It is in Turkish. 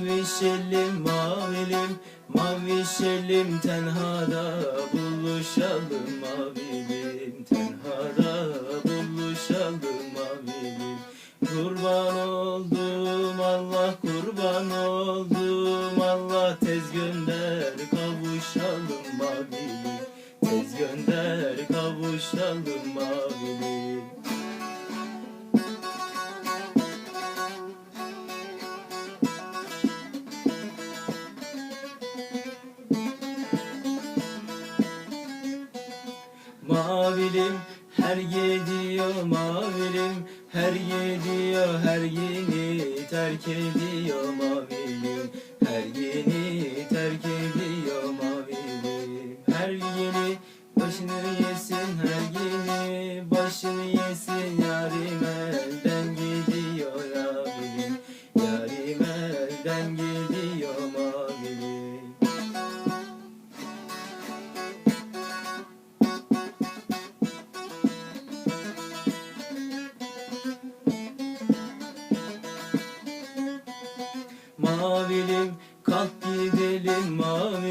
Mavişelim mavilim. Mavişelim tenhada buluşalım. Mavilim Tenhada buluşalım. Mavilim. Kurban oldum Allah kurban oldum. Allah tez gönder kavuşalım. Mavilim Tez gönder kavuşalım. Mavilim Mavilim her gidiyor mavilim. Her gidiyor her yeni terk ediyor mavilim. Her yeni terk ediyor mavilim. Her yeni başını yesin her yeni başını yesin Mavilim kalk gidelim mavilim